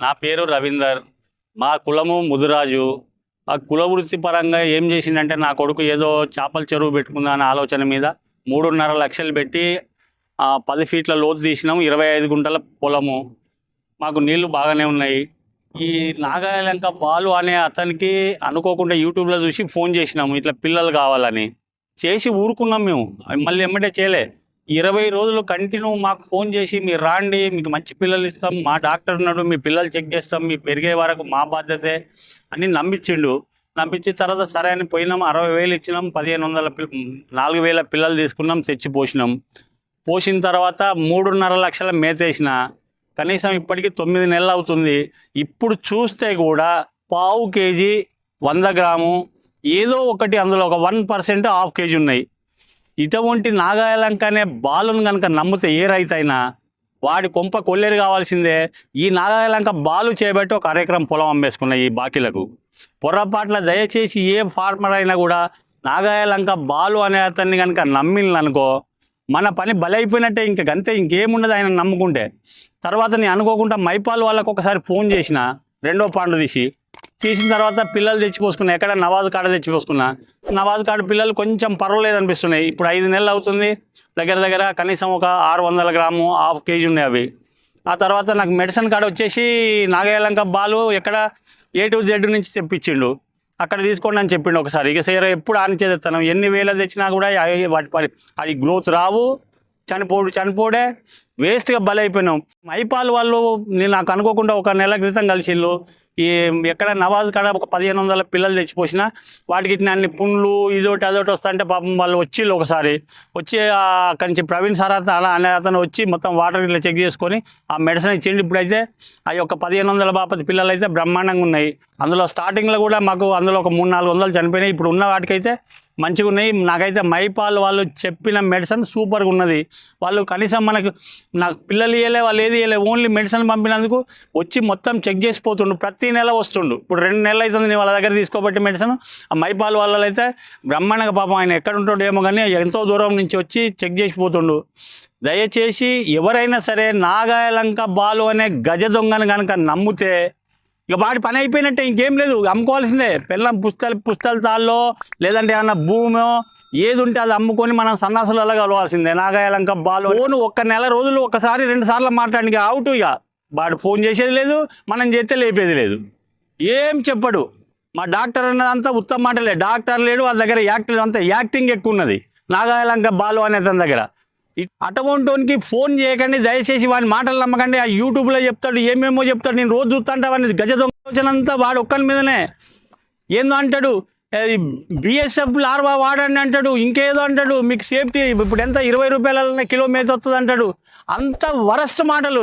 నా పేరు రవీందర్. మా కులము ముదురాజు. ఆ కుల వృత్తి పరంగా ఏం చేసిందంటే నా కొడుకు ఏదో చేపల చెరువు పెట్టుకుందా అనే ఆలోచన మీద మూడున్నర లక్షలు పెట్టి పది ఫీట్ల లోతు తీసినాము ఇరవై ఐదు గుంటల పొలము. మాకు నీళ్ళు బాగానే ఉన్నాయి. ఈ నాగాలంక బాలు అనే అతనికి అనుకోకుండా యూట్యూబ్లో చూసి ఫోన్ చేసినాము ఇట్లా పిల్లలు కావాలని. చేసి ఊరుకున్నాం మేము. మళ్ళీ ఎమ్మటే చేయలే. ఇరవై రోజులు కంటిన్యూ మాకు ఫోన్ చేసి మీరు రాండి మీకు మంచి పిల్లలు ఇస్తాం మా డాక్టర్ ఉన్నాడు మీ పిల్లలు చెక్ చేస్తాం మీ పెరిగే వరకు మా బాధ్యతే అని నమ్మించిండు నమ్మించిన తర్వాత సరే అని పోయినాం అరవై వేలు ఇచ్చినాం పదిహేను వందల పిల్ల నాలుగు వేల పిల్లలు తీసుకున్నాం తెచ్చి పోసినాం పోసిన తర్వాత మూడున్నర లక్షల మేతేసిన కనీసం ఇప్పటికి తొమ్మిది నెలలు అవుతుంది. ఇప్పుడు చూస్తే కూడా పావు కేజీ వంద గ్రాము ఏదో ఒకటి అందులో ఒక వన్ పర్సెంట్ హాఫ్ కేజీ ఉన్నాయి. ఇటువంటి నాగాయలంక అనే బాలును కనుక నమ్మితే ఏ రైతు అయినా వాడి కొంప కొల్లేరు కావాల్సిందే. ఈ నాగాయలంక బాలు చేపట్టి ఒక కార్యక్రమం పొలం అమ్మేసుకున్న ఈ బాకీలకు. పొరపాట్ల దయచేసి ఏ ఫార్మర్ అయినా కూడా నాగాయలంక బాలు అనే అతన్ని కనుక నమ్మిందనుకో మన పని బలైపోయినట్టే ఇంక గంతే ఇంకేముండదు ఆయన నమ్ముకుంటే. తర్వాత నేను అనుకోకుండా మైపాల్ వాళ్ళకు ఒకసారి ఫోన్ చేసిన రెండో పాండు తీసి తీసిన తర్వాత పిల్లలు తెచ్చిపోసుకున్నా. ఎక్కడ నవాజ్ కాడ తెచ్చిపోసుకున్నా. నవాజ్ కాడ పిల్లలు కొంచెం పర్వాలేదు అనిపిస్తున్నాయి. ఇప్పుడు ఐదు నెలలు అవుతుంది. దగ్గర దగ్గర కనీసం ఒక ఆరు వందల గ్రాము హాఫ్ కేజీ ఉన్నాయి అవి. ఆ తర్వాత నాకు మెడిసిన్ కాడ వచ్చేసి నాగయ్యలంక బాలు ఎక్కడ ఏ టు జెడ్ నుంచి తెప్పించిండు. అక్కడ తీసుకోండి అని చెప్పిండు ఒకసారి. ఇక సరే ఎప్పుడు ఆనిచ్చే ఎన్ని వేల తెచ్చినా కూడా అవి- వాటి పని అది గ్రోత్ రావు. చనిపోడు చనిపోడే. వేస్ట్గా బలైపోయినాం. మైపాల్ వాళ్ళు నేను నాకు అనుకోకుండా ఒక నెల క్రితం కలిసిళ్ళు ఈ ఎక్కడ నవాజ్ కాడ ఒక పదిహేను వందల పిల్లలు తెచ్చిపోసిన వాటికి అన్ని పుండ్లు ఇదోటి అదొకటి వస్తుంటే పాపం వాళ్ళు వచ్చి ఒకసారి. వచ్చి అక్కడి నుంచి ప్రవీణ్ సార్ అలా అనే అతను వచ్చి మొత్తం వాటర్ ఇట్లా చెక్ చేసుకొని ఆ మెడిసిన్ ఇచ్చిండు. ఇప్పుడైతే ఆ యొక్క పదిహేను వందల బాపతి పిల్లలు అయితే బ్రహ్మాండంగా ఉన్నాయి. అందులో స్టార్టింగ్లో కూడా మాకు అందులో ఒక మూడు నాలుగు వందలు చనిపోయినాయి. ఇప్పుడు ఉన్న వాటికైతే మంచిగా ఉన్నాయి. నాకైతే మైపాల్ వాళ్ళు చెప్పిన మెడిసిన్ సూపర్గా ఉన్నది. వాళ్ళు కనీసం మనకు నాకు పిల్లలు ఇవ్వలే వాళ్ళు ఏది ఇవ్వలే ఓన్లీ మెడిసిన్ పంపినందుకు వచ్చి మొత్తం చెక్ చేసిపోతుండు ప్రతి నెల వస్తుండు. ఇప్పుడు రెండు నెలలు అవుతుంది నేను వాళ్ళ దగ్గర తీసుకోబట్టి మెడిసిన్. ఆ మైపాల్ వాళ్ళలో అయితే బ్రహ్మాండంగా పాపం ఆయన ఎక్కడ ఉంటాడో ఏమో కానీ ఎంతో దూరం నుంచి వచ్చి చెక్ చేసిపోతుండు దయచేసి ఎవరైనా సరే నాగాయలంక బాలు అనే గజ దొంగను కనుక నమ్మితే ఇక వాడి పని అయిపోయినట్టే ఇంకేం లేదు అమ్ముకోవాల్సిందే. పిల్లం పుస్తల పుస్తల తాళ్ళలో లేదంటే ఏమన్నా భూమో ఏది ఉంటే అది అమ్ముకొని మనం సన్నాసులలో కలవాల్సిందే. నాగాయలంక బాలు ఫోన్ ఒక్క నెల రోజులు ఒకసారి రెండు సార్లు మాట్లాడి అవుట్ ఇక. వాడు ఫోన్ చేసేది లేదు మనం చేస్తే లేపేది లేదు. ఏం చెప్పడు. మా డాక్టర్ అన్నదంతా ఉత్తమ మాటలే. డాక్టర్ లేడు వాళ్ళ దగ్గర యాక్టింగ్ అంతా యాక్టింగ్ ఎక్కువ ఉన్నది నాగాలంక బాలు అనే తన దగ్గర. అటువంటి ఫోన్ చేయకండి దయచేసి వాడి మాటలు నమ్మకండి. ఆ యూట్యూబ్లో చెప్తాడు ఏమేమో చెప్తాడు. నేను రోజు చూస్తుంటా వాడిని గజ దొంగ వాడు ఒక్కని మీదనే. ఏందో అంటాడు బిఎస్ఎఫ్ లార్వా వాడండి అంటాడు ఇంకేదో అంటాడు మీకు సేఫ్టీ ఇప్పుడు ఎంత? ఇరవై రూపాయల కిలో మేత వస్తుంది అంటాడు అంత వరస్ట్ మాటలు.